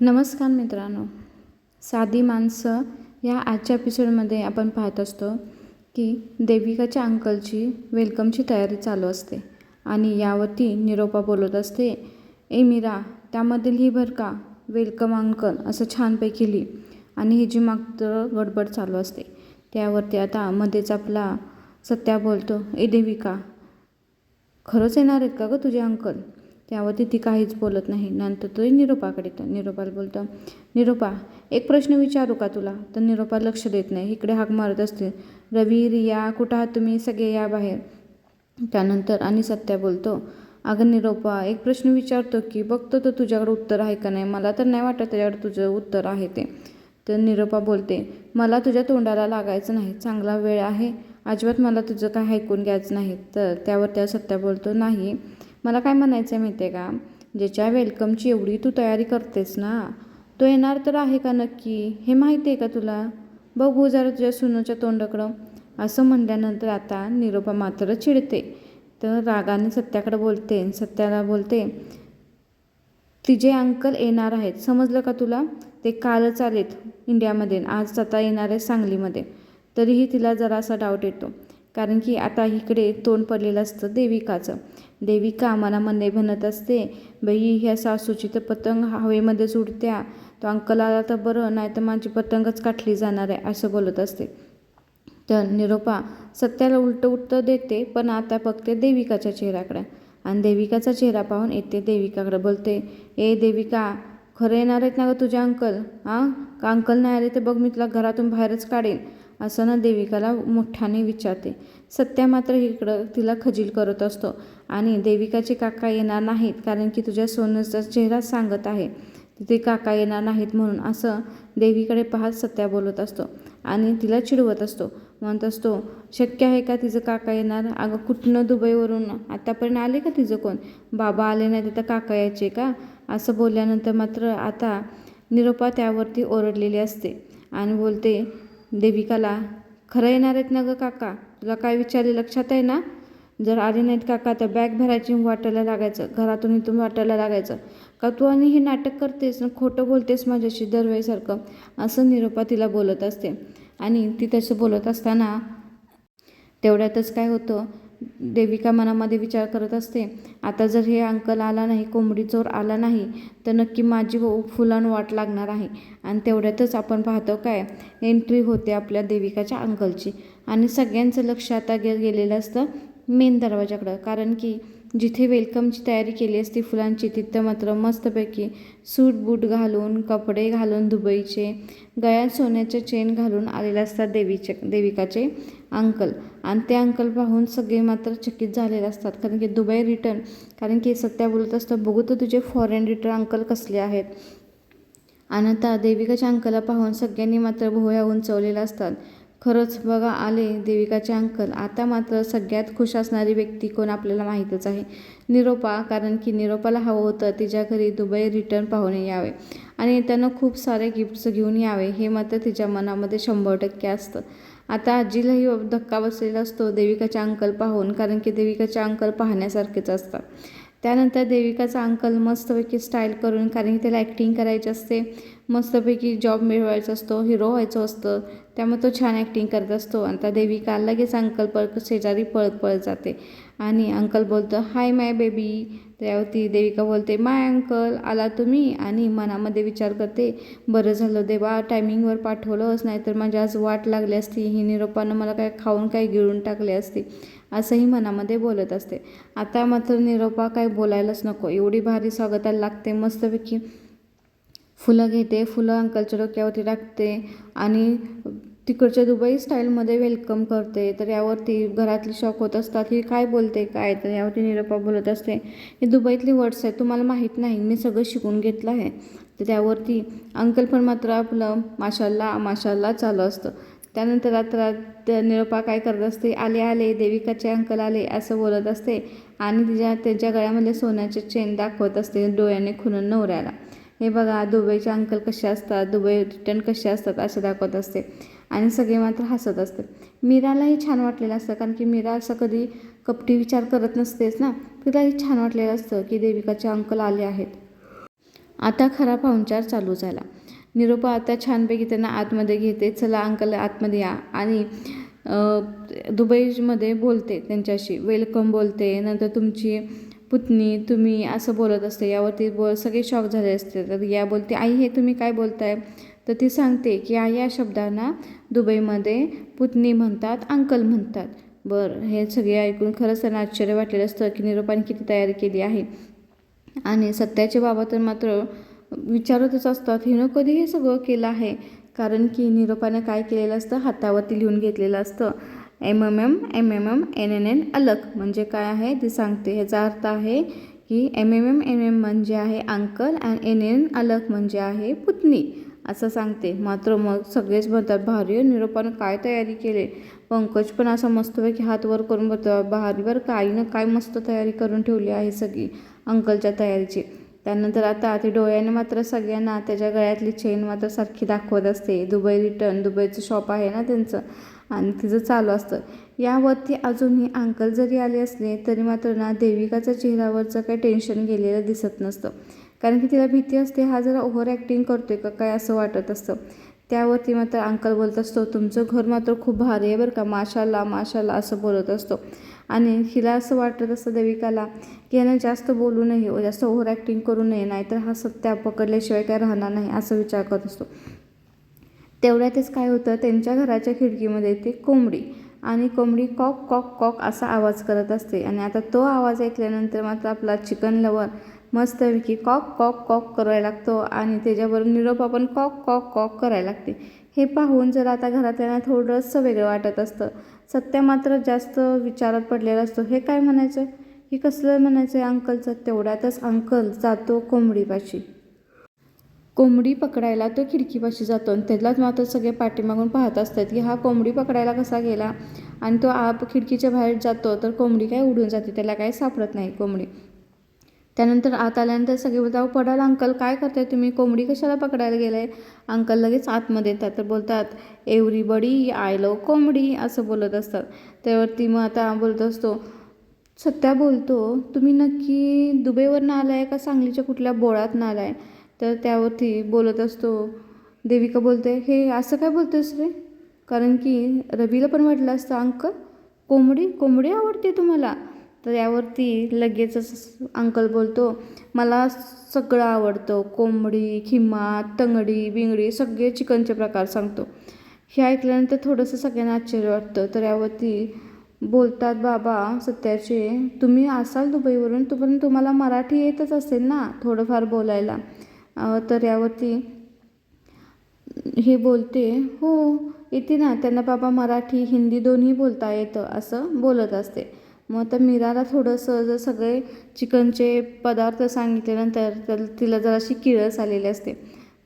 नमस्कार मित्रांनो. साधी माणसं या आजच्या एपिसोडमध्ये आपण पाहत असतो की देविकाच्या अंकलची वेलकमची तयारी चालू असते आणि यावरती निरोपा बोलत असते ए मीरा त्यामध्ये लिही बरं का? वेलकम अंकल असं छानपैकी लिही आणि ही जी गडबड चालू असते त्यावरती आता मध्येच आपला सत्या बोलतो ए देविका खरंच येणार आहेत का गं तुझे अंकल त्यावरती ती काहीच बोलत नाही. नंतर तो निरोपाकडे येतो. निरोपाला बोलतो निरोपा एक प्रश्न विचारू का तुला? तर निरोपा लक्ष देत नाही. इकडे हाक मारत असते. रवी रिया कुठं आहात तुम्ही? सगळे या बाहेर. त्यानंतर आणि सत्या बोलतो अगं निरोपा एक प्रश्न विचारतो की बघतो तर तुझ्याकडे उत्तर आहे का नाही? मला तर नाही वाटत त्याच्याकडे तुझं उत्तर आहे ते. तर निरोपा बोलते मला तुझ्या तोंडाला लागायचं नाही. चांगला वेळ आहे. अजिबात मला तुझं काय ऐकून घ्यायचं नाही. तर त्यावर त्या सत्या बोलतो नाही. मला काय म्हणायचं आहे माहिती आहे का म्हणजे ज्याच्या वेलकमची एवढी तू तयारी करतेस ना तो येणार तर आहे का नक्की? हे माहिती आहे का तुला? बघू जरा तुझ्या सुनूच्या तोंडाकडं. असं म्हणल्यानंतर आता निरोपा मात्र चिडते. तर रागाने सत्याकडे बोलते सत्याला बोलते तिचे अंकल येणार आहेत. समजलं का तुला? ते कालच आलेत इंडियामध्ये. आज आता येणार आहे सांगलीमध्ये. तरीही तिला जरासा डाऊट येतो. कारण की आता इकडे तोंड पडलेलं असतं देविकाचं. देविका मला मनामध्ये म्हणत असते बाई ह्या सासूची तर पतंग हवेमध्येच उडत्या. तो अंकल आला तर बरं नाही तर माझी पतंगच काठली जाणार आहे असं बोलत असते. तर निरोपा सत्याला उलटं उत्तर देते पण आता बघते देविकाच्या चेहऱ्याकडे. आणि देविकाचा चेहरा पाहून येते देविकाकडे बोलते ए देविका खरं येणार आहेत ना गं तुझे अंकल? हां का अंकल नाही आले तर बघ मी तुला घरातून बाहेरच काढेन. असं ना देविकाला मोठ्याने विचारते. सत्या मात्र इकडं तिला खजील करत असतो आणि देविकाचे काका येणार नाहीत कारण की तुझ्या सोनचा चेहरा सांगत आहे. तिथे काका येणार नाहीत म्हणून असं देवीकडे पाहत सत्या बोलत असतो आणि तिला चिडवत असतो. म्हणत असतो शक्य आहे का तिचं काका येणार? अगं कुठनं दुबईवरून? आतापर्यंत आले का तिचं कोण? बाबा आले नाही तर काका यायचे का? असं बोलल्यानंतर मात्र आता निरोपा त्यावरती ओरडलेली असते आणि बोलते देविकाला खरं येणार आहेत ना गं काका? तुला काय विचारले लक्षात आहे ना? जर आले नाहीत काका तर बॅग भरायची वाटायला लागायचं. घरातून इथून वाटायला लागायचं. का तू आणि हे नाटक करतेस ना खोटं बोलतेस माझ्याशी दरवेळेसारखं? असं निरोपा तिला बोलत असते. आणि ती तसं बोलत असताना तेवढ्यातच काय होतं? देविका मनामध्ये विचार करत असते आता जर हे अंकल आला नाही कोंबडी चोर आला नाही तर नक्की माझी फुलान वाट लागणार आहे. आणि तेवढ्यातच आपण पाहतो काय एंट्री होते आपल्या देविकाच्या अंकलची. आणि सगळ्यांचं लक्ष आता गे गेलेलं असतं मेन दरवाजाकडं. कारण की जिथे वेलकमची तयारी केली असती फुलांची तिथं मात्र मस्तपैकी सूट बूट घालून कपडे घालून दुबईचे गळ्यात सोन्याचे चेन घालून आलेले असतात देवीचे देविकाचे अंकल. आणि ते अंकल पाहून सगळे मात्र चकित झालेले असतात. कारण की दुबई रिटर्न कारण की सत्या बोलत असतं बघू तर तुझे फॉरेन रिटर्न अंकल कसले आहेत. आणि देविकाच्या अंकला पाहून सगळ्यांनी मात्र भोया उंचवलेल्या असतात. खरंच बघा आले देविकाचे अंकल आता मात्र सगळ्यात खुश असणारी व्यक्ती कोण आपल्याला माहीतच आहे. निरोपा कारण की निरोपाला हवं होतं तिच्या घरी दुबई रिटर्न पाहुणे यावे. आणि त्यांना खूप सारे गिफ्ट्स घेऊन यावे हे मात्र तिच्या मनामध्ये शंभर टक्के असतं. आता आजीलाही धक्का बसलेला असतो देविकाच्या अंकल पाहून कारण की देविकाच्या अंकल पाहण्यासारखेच असतात. त्यानंतर देविकाचा अंकल मस्तपैकी स्टाईल करून कारण की त्याला ॲक्टिंग करायची असते. मस्तपैकी जॉब मिळवायचा असतो हिरो व्हायचं असतं. त्यामुळे तो छान ॲक्टिंग करत असतो आणि त्या देविका लगेच अंकल पळ शेजारी पळत पळत जाते. आणि अंकल बोलतं हाय माय बेबी त्यावरती देविका बोलते माय अंकल आला तुम्ही? आणि मनामध्ये विचार करते बरं झालं देवा टायमिंगवर पाठवलंच नाही तर माझी आज वाट लागली असती. ही निरोपानं मला काय खाऊन काय गिळून टाकले असते. असंही मनामध्ये बोलत असते. आता मात्र निरोपा काय बोलायलाच नको. एवढी भारी स्वागताला लागते. मस्तपैकी फुलं घेते फुलं अंकलच्या डोक्यावरती टाकते आणि तिकडच्या दुबई स्टाईलमध्ये वेलकम करते. तर यावरती घरातली शॉक होत असतात ही काय बोलते काय? तर यावरती निरोपा बोलत असते हे दुबईतली वर्ड्स आहेत तुम्हाला माहीत नाही मी सगळं शिकून घेतलं आहे. तर त्यावरती अंकल पण मात्र आपलं माशाल्ला माशाल्ला चालू असतं. त्यानंतर आता निरोपा काय करत असते आले आले देविकाचे अंकल आले असं बोलत असते आणि तिच्या त्यांच्या गळ्यामध्ये सोन्याचे चेन दाखवत असते डोळ्याने खुनून नवऱ्याला. हे बघा दुबईचे अंकल कसे असतात दुबई रिटर्न कसे असतात असं दाखवत असते आणि सगळे मात्र हसत असते मीरालाही छान वाटलेलं असतं कारण की मीरा असं कधी कपटी विचार करत नसतेच ना. तिलाही छान वाटलेलं असतं की देविकाचे अंकल आले आहेत. आता खरा पाहुणचार चालू झाला. निरोपा आता छानपैकी त्यांना आतमध्ये घेते चला अंकल आतमध्ये या. आणि दुबईमध्ये बोलते त्यांच्याशी. वेलकम बोलते. नंतर तुमची पुतणी तुम्ही असं बोलत असते यावरती ब सगळे शॉक झाले असते. तर या बोलते आई हे तुम्ही काय बोलताय? तर ती सांगते की आई या शब्दांना दुबईमध्ये पुतणी म्हणतात अंकल म्हणतात. बरं हे सगळे ऐकून खरंच त्यांना आश्चर्य वाटलेलं असतं की निरोपाने किती तयारी केली आहे. आणि सत्याचे बाबा तर मात्र विचारतच असतात हिनं कधी हे सगळं केलं आहे? कारण की निरोपाने काय केलेलं असतं? हातावरती लिहून घेतलेलं असतं. M M M M M M N N N अलग. म्हणजे काय आहे? ते सांगते. ह्याचा अर्थ आहे की M M M M M म्हणजे आहे अंकल आणि एन एन अलग म्हणजे आहे पुतणी. असं सांगते. मात्र मग सगळेच म्हणतात भारी निरोपानं काय तयारी केले? पंकज पण असा मस्तपैकी हात वर करून बघतो भारीवर काही ना काय मस्त तयारी करून ठेवली आहे सगळी अंकलच्या तयारीची. त्यानंतर आता ते डोळ्याने मात्र सगळ्यांना त्याच्या गळ्यातली चेन मात्र सारखी दाखवत असते. दुबई रिटर्न दुबईचं शॉप आहे ना त्यांचं. आणि तिचं चालू असतं. यावरती अजूनही अंकल जरी आले असले तरी मात्र ना देविकाच्या चेहऱ्यावरचं काही टेन्शन गेलेलं दिसत नसतं. कारण की तिला भीती असते हा जरा ओव्हर ॲक्टिंग आहे का काय असं वाटत असतं. त्यावरती मात्र अंकल बोलत असतो तुमचं घर मात्र खूप भारी आहे बरं का माशाला माशाला असं बोलत असतो. आणि हिला असं वाटत असतं देविकाला की यानं जास्त बोलू नये जास्त ओव्हर ॲक्टिंग करू नये नाहीतर हा सत्या पकडल्याशिवाय काय राहणार नाही असं विचार करत असतो. तेवढ्यातच काय होतं त्यांच्या घराच्या खिडकीमध्ये येते कोंबडी आणि कोंबडी कॉक कॉक कॉक असा आवाज करत असते. आणि आता तो आवाज ऐकल्यानंतर मात्र आपला चिकन लवर मस्तपैकी कॉक कॉक कॉक करायला लागतो आणि त्याच्याबरोबर निरोप आपण कॉक कॉक कॉक करायला लागते. हे पाहून जर आता घरातल्यांना थोडंसं वेगळं वाटत असतं सत्या मात्र जास्त विचारात पडलेला असतो. हे काय म्हणायचं? हे कसलं म्हणायचं आहे अंकलचं? तेवढ्यातच अंकल जातो कोंबडीपाशी. कोंबडी पकडायला तो खिडकीपाशी जातो आणि त्यालाच मात्र सगळे पाठीमागून पाहत असतात की हा कोंबडी पकडायला कसा गेला? आणि तो आप खिडकीच्या बाहेर जातो तर कोंबडी काय उडून जाते? त्याला काय सापडत नाही कोंबडी. त्यानंतर आत आल्यानंतर सगळे बोलतात पडाल अंकल काय करताय तुम्ही? कोंबडी कशाला पकडायला गेलाय? अंकल लगेच आतमध्ये येतात तर बोलतात एव्हरीबडी आय लव कोंबडी असं बोलत असतात. त्यावरती मग आता बोलत असतो सत्या बोलतो तुम्ही नक्की दुबईवरनं आलाय का? सांगलीच्या कुठल्या बोळातनं आलाय? तर त्यावरती बोलत असतो देविका बोलते हे असं काय बोलतोस रे? कारण की रवीला पण वाटलं असतं अंकल कोंबडी कोंबडी आवडते तुम्हाला? तर यावरती लगेचच अंकल बोलतो मला सगळं आवडतं कोंबडी खिमा तंगडी बिंगडी सगळे चिकनचे प्रकार सांगतो. हे ऐकल्यानंतर थोडंसं सगळ्यांना आश्चर्य वाटतं. तर यावरती बोलतात बाबा सत्याचे तुम्ही असाल दुबईवरून तोपर्यंत तुम्हाला मराठी येतच असेल ना थोडंफार बोलायला. तर यावरती हे बोलते हो येते ना. त्यांना बाबा मराठी हिंदी दोन्ही बोलता येतं असं बोलत असते. मग तर मीराला थोडंसं जर सगळे चिकनचे पदार्थ सांगितल्यानंतर तर तिला जराशी किळस आलेली असते.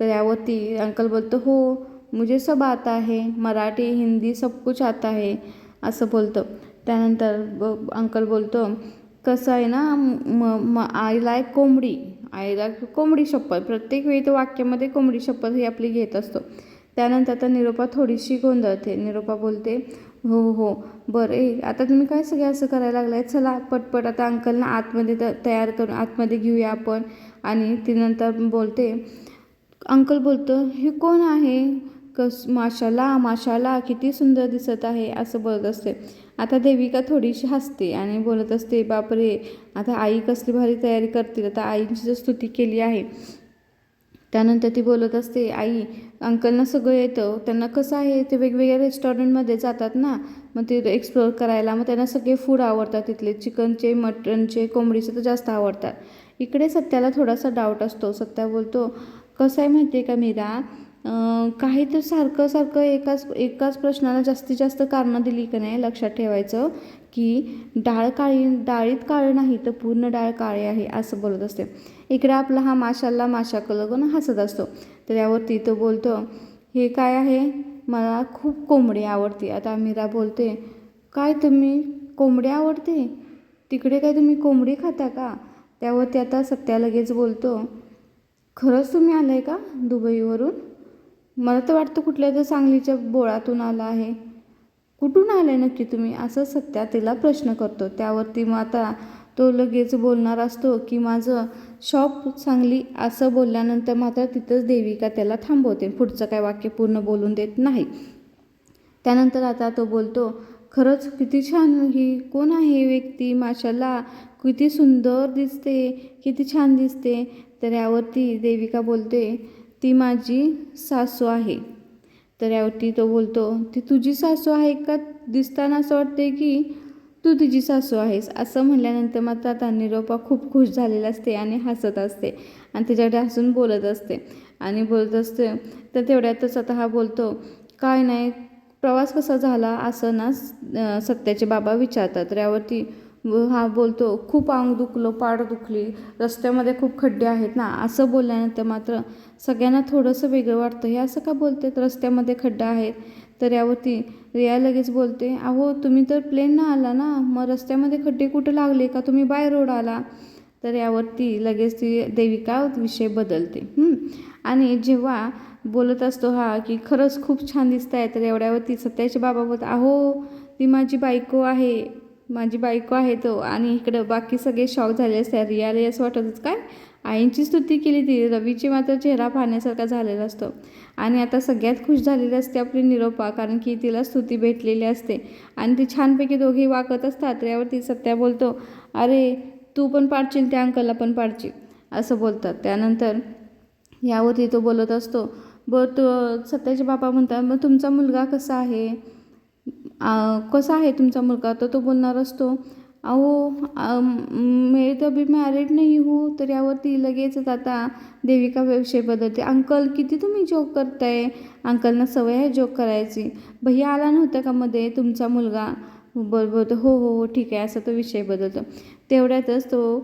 तर यावरती अंकल बोलतो हो मुझे सब आता आहे मराठी हिंदी सब कुछ आता आहे असं बोलतं. त्यानंतर ब अंकल बोलतो कसं आहे ना म म आय लायक कोंबडी. आईला कोंबडी शपथ प्रत्येक वेळी तो वाक्यामध्ये कोंबडी शपथ ही आपली घेत असतो. त्यानंतर आता निरोपा थोडीशी गोंधळते. निरोपा बोलते हो हो बरं ए आता तुम्ही काय सगळे असं करायला लागलाय? चला पटपट आता अंकलना आतमध्ये त तयार करून आतमध्ये घेऊया आपण. आणि ती नंतर बोलते अंकल बोलतं हे कोण आहे? कस माशाला माशाला किती सुंदर दिसत आहे असं बोलत असते. आता देविका थोडीशी हसते आणि बोलत असते बापरे आता आई कसली भारी तयारी करतील. आता आईची जर स्तुती केली आहे. त्यानंतर ती बोलत असते आई अंकलना सगळं येतं. त्यांना कसं आहे ते वेगवेगळ्या रेस्टॉरंटमध्ये जातात ना. मग ते एक्सप्लोअर करायला मग त्यांना सगळे फूड आवडतात तिथले. चिकनचे मटनचे कोंबडीचे तर जास्त आवडतात. इकडे सत्याला थोडासा डाऊट असतो. सत्या बोलतो कसं आहे माहिती आहे का मीरा? काही तर सारखं सारखं एकाच एकाच प्रश्नाला जास्तीत जास्त कारणं दिली की नाही लक्षात ठेवायचं की डाळ काळी डाळीत काळं नाही तर पूर्ण डाळ काळी आहे असं बोलत असते. इकडे आपला हा माशाला माशा कलगून हसत असतो. तर यावरती तो बोलतो हे काय आहे? मला खूप कोंबडी आवडते. आता मीरा बोलते काय तुम्ही कोंबडी आवडते? तिकडे काय तुम्ही कोंबडी खाता का? त्यावरती आता सत्या लगेच बोलतो खरंच तुम्ही आलं आहे का दुबईवरून? मला तर वाटतं कुठल्या तर सांगलीच्या बोळातून आला आहे. कुठून आलाय नक्की तुम्ही? असं सत्या तिला प्रश्न करतो. त्यावरती मग आता तो लगेच बोलणार असतो की माझं शॉप सांगली असं बोलल्यानंतर मात्र तिथंच देविका त्याला थांबवते. पुढचं काय वाक्य पूर्ण बोलून देत नाही. त्यानंतर आता तो बोलतो खरंच किती छान ही कोण आहे व्यक्ती? माशाला किती सुंदर दिसते किती छान दिसते. तर यावरती देविका बोलते ती माझी सासू आहे. तर यावरती तो बोलतो ती तुझी सासू आहे का? दिसताना असं वाटते की तू तुझी सासू आहेस. असं म्हणल्यानंतर मात्र आता निरोपा खूप खुश झालेला असते आणि हसत असते आणि त्याच्याकडे हसून बोलत असते आणि बोलत असते. तर तेवढ्यातच आता हा बोलतो काय नाही प्रवास कसा झाला असं ना सत्याचे बाबा विचारतात. तर यावरती हा बोलतो खूप अंग दुखलं पाठ दुखली रस्त्यामध्ये खूप खड्डे आहेत ना असं बोलल्यानंतर मात्र सगळ्यांना थोडंसं वेगळं वाटतं. हे असं का बोलते रस्त्यामध्ये खड्डा आहेत तर यावरती रिया लगेच बोलते अहो तुम्ही तर प्लेननं आला ना मग रस्त्यामध्ये खड्डे कुठं लागले का? तुम्ही बाय रोड आला. तर यावरती लगेच ती देविका विषय बदलते. आणि जेव्हा बोलत असतो हा की खरंच खूप छान दिसत आहे तर एवढ्यावरती सत्याचे बाबा बोलत अहो ती माझी बायको आहे माझी बायको आहे तो आणि इकडं बाकी सगळे शॉक झाले असतात. रियाला असं वाटतच काय? आईंची स्तुती केली ती. रवीची मात्र चेहरा पाहण्यासारखा झालेला असतो. आणि आता सगळ्यात खुश झालेली असते आपली निरोपा कारण की तिला स्तुती भेटलेली असते. आणि ती छानपैकी दोघेही वागत असतात. यावरती सत्या बोलतो अरे तू पण पाडशील त्या अंकलला पण पाडशील. असं बोलतात. त्यानंतर यावरती तो बोलत असतो बरं तो सत्याचे बाबा म्हणतात मग तुमचा मुलगा कसा आहे? कसा आहे तुमचा मुलगा? तर तो बोलणार असतो अहो मी तर बी मॅरिड नाही हो तर यावरती लगेचच आता देविका विषय बदलते. अंकल किती तुम्ही जोक करताय? अंकलना सवय आहे जोक करायची. भैया आला नव्हता का मध्ये तुमचा मुलगा? बरोबर हो हो हो ठीक आहे. असा तो विषय बदलतो. तेवढ्यातच तो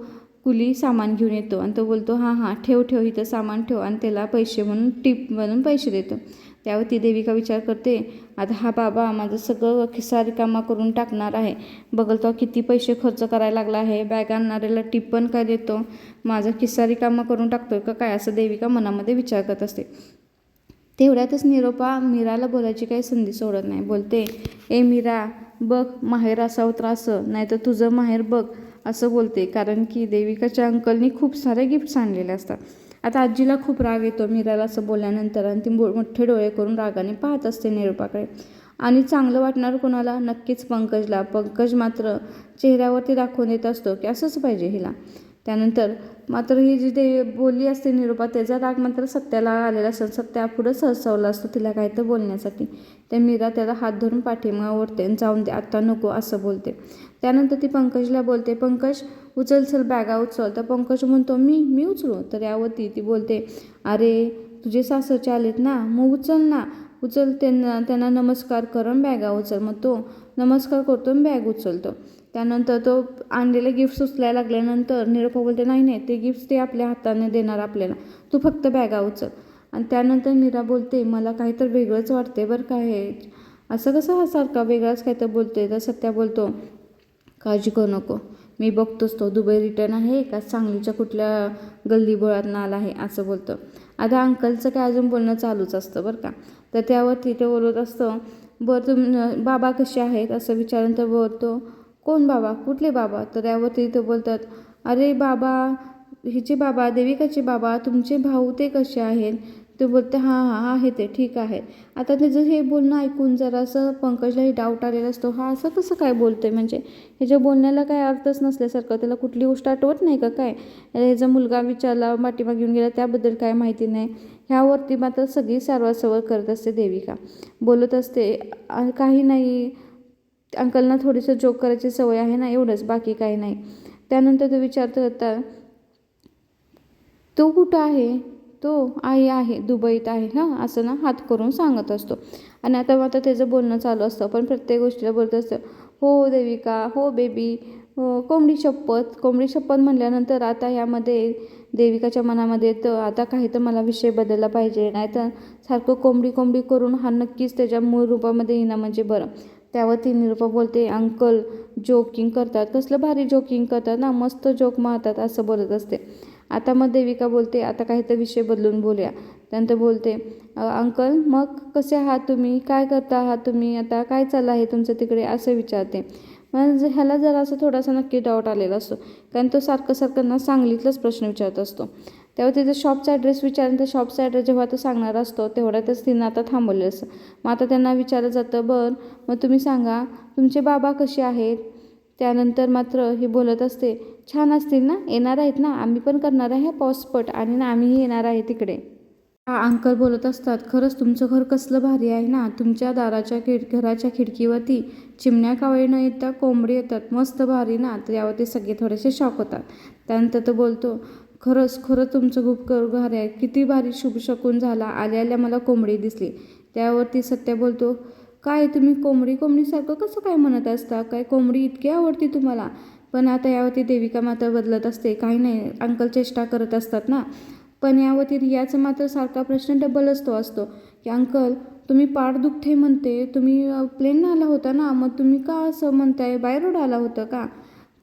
कुली सामान घेऊन येतो आणि तो बोलतो हां हां ठेव ठेव इथं सामान ठेव आणि त्याला पैसे म्हणून टिप म्हणून पैसे देतो. त्यावर ती देविका विचार करते आता हा बाबा माझं सगळं खिसारी रिकामा करून टाकणार आहे. बघल तो किती पैसे खर्च करायला लागला आहे. बॅग आणणाऱ्याला टिप पण काय देतो? माझा खिस्सा रिकामा करून टाकतोय का काय? असं देविका मनामध्ये विचार करत असते. तेवढ्यातच निरोपा मीराला बोलायची काही संधी सोडत नाही. बोलते ए मीरा बघ माहेर असावं तर असं नाही तर तुझं माहेर बघ असं बोलते. कारण की देविकाच्या अंकलनी खूप सारे गिफ्ट्स आणलेले असतात. आता आजीला खूप राग येतो मीराला असं बोलल्यानंतर आणि ती मोठे डोळे करून रागाने पाहत असते निरूपाकडे. आणि चांगलं वाटणार कोणाला? नक्कीच पंकजला. पंकज मात्र चेहऱ्यावरती दाखवून देत असतो की असंच पाहिजे हिला. त्यानंतर मात्र ही जी देवी बोलली असते निरूपा त्याचा राग मात्र सत्याला आलेला असतो. सत्या पुढं सहसवला असतो तिला काय तर बोलण्यासाठी. त्या मीरा त्याला हात धरून पाठीमागं ओढते आणि जाऊन दे आत्ता नको असं बोलते. त्यानंतर ती पंकजला बोलते पंकज उचल चल बॅगा उचल. तर पंकज म्हणतो मी मी उचलू? तर यावरती ती बोलते अरे तुझे सासरचे आलेत ना मग उचल ना. उचल त्यांना त्यांना नमस्कार करून बॅगा उचल. मग तो नमस्कार करतो आणि बॅग उचलतो. त्यानंतर तो आणलेले गिफ्ट्स उचलायला लागल्यानंतर निरोपा बोलते नाही नाही ते गिफ्ट्स ते आपल्या हाताने देणार आपल्याला. तू फक्त बॅगा उचल. आणि त्यानंतर मीरा बोलते मला काहीतरी वेगळंच वाटते बरं काय हे. असं कसं हा सारखा वेगळाच काहीतरी बोलते तर सत्या बोलतो काळजी करू नको. मी बघतोच तो. दुबई रिटर्न आहे का? सांगलीच्या कुठल्या गल्लीबोळात आला आहे? असं बोलतो. आता अंकलचं काय अजून बोलणं चालूच असतं बरं का? तर त्यावर तिथे बोलत असतं बरं तुम बाबा कसे आहेत? असं विचारून तर बोलतो कोण बाबा? कुठले बाबा? तर त्यावर तिथे बोलतात अरे बाबा हिचे बाबा देविकाचे बाबा तुमचे भाऊ ते कसे आहेत? ते बोलते हां हां आहे ते ठीक आहे. आता त्याचं हे बोलणं ऐकून जरासं पंकजलाही डाऊट आलेला असतो. हा असं कसं काय बोलते म्हणजे ह्याच्या बोलण्याला काय अर्थच नसल्यासारखं त्याला कुठली गोष्ट आठवत नाही का काय? ह्याचा मुलगा विचारला पाठीमाग घेऊन गेला त्याबद्दल काय माहिती नाही. ह्यावरती मात्र सगळी सारवासारव करत असते देविका. बोलत असते काही नाही. अंकलना थोडीसं जोक करायची सवय आहे ना एवढंच बाकी काही नाही. त्यानंतर तो विचारतो होता तो कुठं आहे? तो आई आहे दुबईत आहे हां असं ना हात करून सांगत असतो. आणि आता मात्र त्याचं बोलणं चालू असतं पण प्रत्येक गोष्टीला बोलत असतं हो देविका हो बेबी हो कोंबडी शपथ. कोंबडी शपथ म्हणल्यानंतर आता यामध्ये देविकाच्या मनामध्ये तर आता काही तर मला विषय बदलला पाहिजे. नाही तर सारखं कोंबडी कोंबडी करून हा नक्कीच त्याच्या मूळ रूपामध्ये येणं म्हणजे बरं. त्यावर ती निरूपा बोलते अंकल जोकिंग करतात. कसलं भारी जोकिंग करतात ना? मस्त जोक मारतात असं बोलत असते. आता मग देविका बोलते आता काहीतरी विषय बदलून बोलूया. त्यानंतर बोलते अंकल मग कसे आहात तुम्ही? काय करता आहात तुम्ही? आता काय चाललं आहे तुमचं तिकडे? असं विचारते. म्हणजे ह्याला जरा असं थोडासा नक्की डाऊट आलेला असतो कारण तो सारखं सारखं ना सांगलीतलाच प्रश्न विचारत असतो. तेव्हा तिथे शॉपचा ॲड्रेस विचारल्यानंतर तर शॉपचा ॲड्रेस जेव्हा तो सांगणार असतो तेवढ्यातच तिनं आता थांबवलेलं असतं. मग आता त्यांना विचारलं जातं बरं मग तुम्ही सांगा तुमचे बाबा कसे आहेत? त्यानंतर मात्र ही बोलत असते छान असतील ना? येणार आहेत ना? आम्ही पण करणार आहे पॉसपट आणि ना आम्हीही येणार आहे तिकडे. हा अंकल बोलत असतात खरंच तुमचं घर कसलं भारी आहे ना? तुमच्या दाराच्या खिड घराच्या खिडकीवरती चिमण्या कावळे न येतात कोंबडी येतात. मस्त भारी ना? तर यावरती सगळे थोडेसे शॉक होतात. त्यानंतर तो बोलतो खरंच खरंच तुमचं खूप कर भारी आहे. किती भारी शुभ शकून झाला. आल्या आल्या मला कोंबडी दिसली. त्यावरती सत्य बोलतो काय तुम्ही कोंबडी कोंबडीसारखं कसं काय म्हणत असता? काय कोंबडी इतकी आवडती तुम्हाला? पण आता यावरती देविका मात्र बदलत असते. काही नाही अंकल चेष्टा करत असतात ना? पण यावरती रियाचा मात्र सारखा प्रश्न डबल असतो असतो. की अंकल तुम्ही पाठ दुखते म्हणते तुम्ही प्लेन आला होता ना? मग तुम्ही का असं म्हणताय? बाय रोड आला होता का?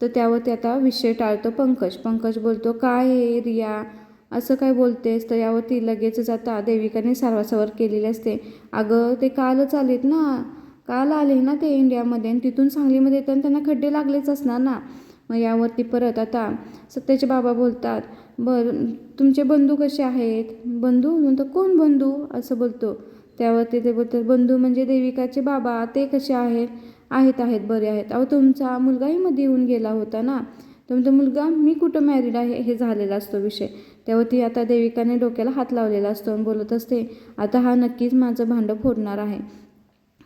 तर त्यावरती आता विषय टाळतो पंकज. पंकज बोलतो काय हे रिया? असं काय बोलतेस? तर यावरती लगेचच आता देविकाने सारवासावर केलेली असते. अगं ते कालच आलेत ना? काल आले ना ते इंडियामध्ये? आणि तिथून सांगलीमध्ये येताना त्यांना खड्डे लागलेच असणार ना? मग यावरती परत आता सत्याचे बाबा बोलतात बरं तुमचे बंधू कसे आहेत? बंधू? म्हणतो कोण बंधू? असं बोलतो. त्यावरती ते बोलतात बंधू म्हणजे देविकाचे बाबा ते कसे आहेत? आहेत आहेत बरे आहेत. अहो तुमचा मुलगाही मध्ये येऊन गेला होता ना? तुमचा मुलगा मी कुठं मॅरिड आहे? हे झालेला असतो विषय. त्यावरती आता देविकाने डोक्याला हात लावलेला असतो आणि बोलत असते आता हा नक्कीच माझं भांडं फोडणार आहे.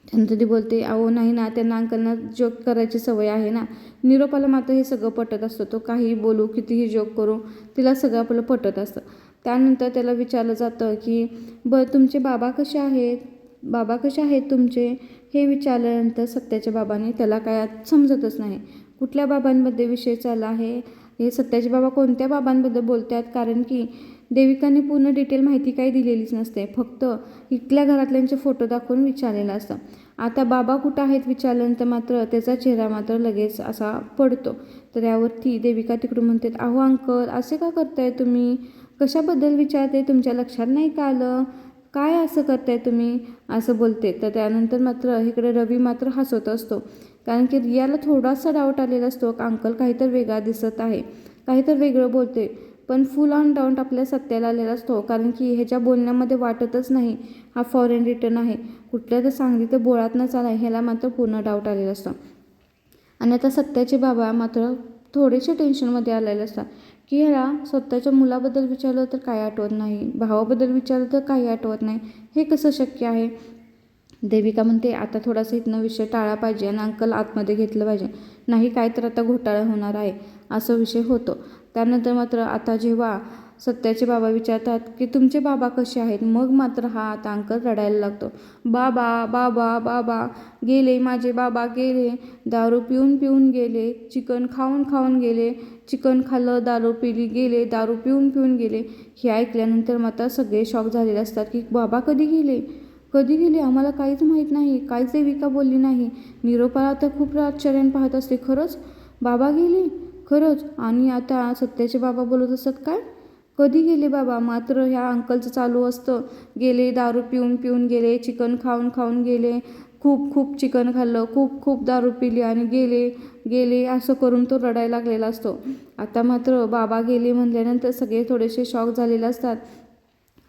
त्यानंतर ती बोलते अहो नाही ना त्यांना अंकलना जोक करायची सवय आहे ना. निरोपाला मात्र हे सगळं पटत असतं. तो काही बोलू कितीही जोक करू तिला सगळं आपलं पटत असतं. त्यानंतर त्याला विचारलं जातं की बरं तुमचे बाबा कसे आहेत? बाबा कसे आहेत तुमचे? हे विचारल्यानंतर सत्याच्या बाबाने त्याला काय समजतच नाही. कुठल्या बाबांमध्ये विषय चालला आहे? हे सत्याजी बाबा कोणत्या बाबांबद्दल बोलत आहेत कारण की देविकाने पूर्ण डिटेल माहिती काही दिलेलीच नसते. फक्त इथल्या घरातल्यांचे फोटो दाखवून विचारलेलं असतं. आता बाबा कुठं आहेत विचारल्यानंतर मात्र त्याचा चेहरा मात्र लगेच असा पडतो. तर यावरती देविका तिकडून म्हणते अहो अंकल असे का करताय तुम्ही? कशाबद्दल विचारते तुमच्या लक्षात नाही का आलं? काय असं करताय तुम्ही? असं बोलते. तर त्यानंतर मात्र इकडे रवी मात्र हसत असतो. कारण की रियाला थोडासा डाऊट आलेला असतो. अंकल काहीतरी वेगळा दिसत आहे. काहीतरी वेगळं बोलते. पण फुल ऑन डाऊट आपल्या सत्याला आलेला असतो. कारण की ह्याच्या बोलण्यामध्ये वाटतच नाही. हा फॉरेन रिटर्न आहे. कुठल्या तर सांगली तर बोळातनंच आला ह्याला मात्र पूर्ण डाऊट आलेला असतो. आणि आता सत्याचे बाबा मात्र थोडेसे टेन्शनमध्ये आलेले असतात. की ह्याला स्वतःच्या मुलाबद्दल विचारलं तर काय आठवत नाही. भावाबद्दल विचारलं तर काही आठवत नाही. हे कसं शक्य आहे? देविका म्हणते आता थोडासा इथनं विषय टाळा पाहिजे आणि अंकल आतमध्ये घेतलं पाहिजे. नाही काय तर आता घोटाळा होणार आहे असं विषय होतो. त्यानंतर मात्र आता जेव्हा सत्याचे बाबा विचारतात की तुमचे बाबा कसे आहेत? मग मात्र हा आता अंकल रडायला लागतो. बाबा बाबा बाबा गेले माझे बाबा गेले. दारू पिऊन पिऊन गेले चिकन खाऊन खाऊन गेले. चिकन खाल्लं दारू पिली गेले दारू पिऊन पिऊन गेले. हे ऐकल्यानंतर मात्र सगळे शॉक झालेले असतात की बाबा कधी गेले? कधी गेले? आम्हाला काहीच माहीत नाही. काहीच देविका बोलली नाही? निरोपाला तर खूप आश्चर्याने पाहत असते. खरंच? बाबा गेले? खरंच? आणि आता सत्याचे बाबा बोलत असत काय? कधी गेले बाबा? मात्र ह्या अंकलचं चालू असतं. गेले दारू पिऊन पिऊन गेले चिकन खाऊन खाऊन गेले. खूप खूप चिकन खाल्लं खूप खूप दारू पिली आणि गेले गेले असं करून तो रडायला लागलेला असतो. आता मात्र बाबा गेले म्हणल्यानंतर सगळे थोडेसे शॉक झालेले असतात.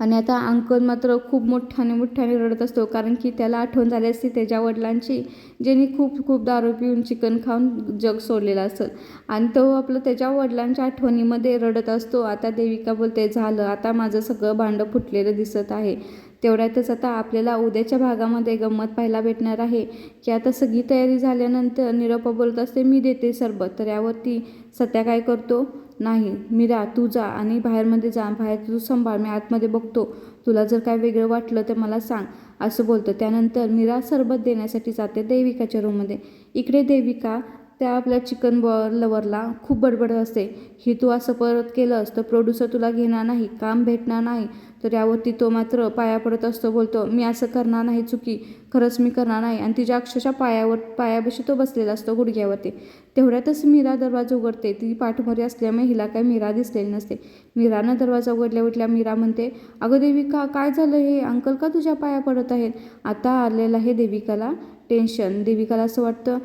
आणि आता अंकल मात्र खूप मोठ्याने मोठ्याने रडत असतो कारण की त्याला आठवण झाली असते त्याच्या वडिलांची ज्यांनी खूप खूप दारू पिऊन चिकन खाऊन जग सोडलेलं असेल आणि तो आपलं त्याच्या वडिलांच्या आठवणीमध्ये रडत असतो. आता देविका बोलते झालं आता माझं सगळं भांडं फुटलेलं दिसत आहे. तेवढ्यातच आता आपल्याला उद्याच्या भागामध्ये गंमत पाहायला भेटणार आहे. की आता सगळी तयारी झाल्यानंतर निरोपा बोलत असते मी देते सरबत. तर यावरती सत्या काय करतो? नाही मीरा तू जा आणि बाहेरमध्ये जा बाहेर तू सांभाळ मी आतमध्ये बघतो. तुला जर काय वेगळं वाटलं तर मला सांग. असं बोलतं. त्यानंतर मीरा सरबत देण्यासाठी जाते देविकाच्या रूममध्ये इकडे देविका त्या आपल्या चिकन ब लवरला खूप बडबड असते. ही तू असं परत केलंस तर प्रोड्युसर तुला घेणार नाही काम भेटणार नाही. तर यावरती तो मात्र पाया पडत असतो बोलतो मी असं करणार नाही चुकी खरंच मी करणार नाही. आणि तिच्या अक्षरशः पायावर पायापाशी तो बसलेला असतो गुडघ्यावरती. तेवढ्यातच मीरा दरवाजा उघडते. ती पाठमोरी असल्यामुळे हिला काय मीरा दिसलेली नसते. मीरानं दरवाजा उघडल्या उठल्या मीरा म्हणते अगं देविका काय झालं हे? अंकल का तुझ्या पाया पडत आहेत? आता आलेलं आहे देविकाला टेन्शन देविकाला असं वाटतं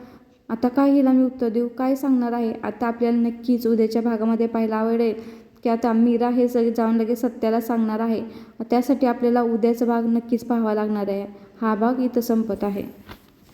आता काय हिला मी उत्तर देऊ? काय सांगणार आहे? आता आपल्याला नक्कीच उद्याच्या भागामध्ये पाहायला आवडेल की आता मीरा हे सगळे जाऊन लगेच सत्याला सांगणार आहे. त्यासाठी आपल्याला उद्याचा भाग नक्कीच पाहावा लागणार आहे. हा भाग इथं संपत आहे.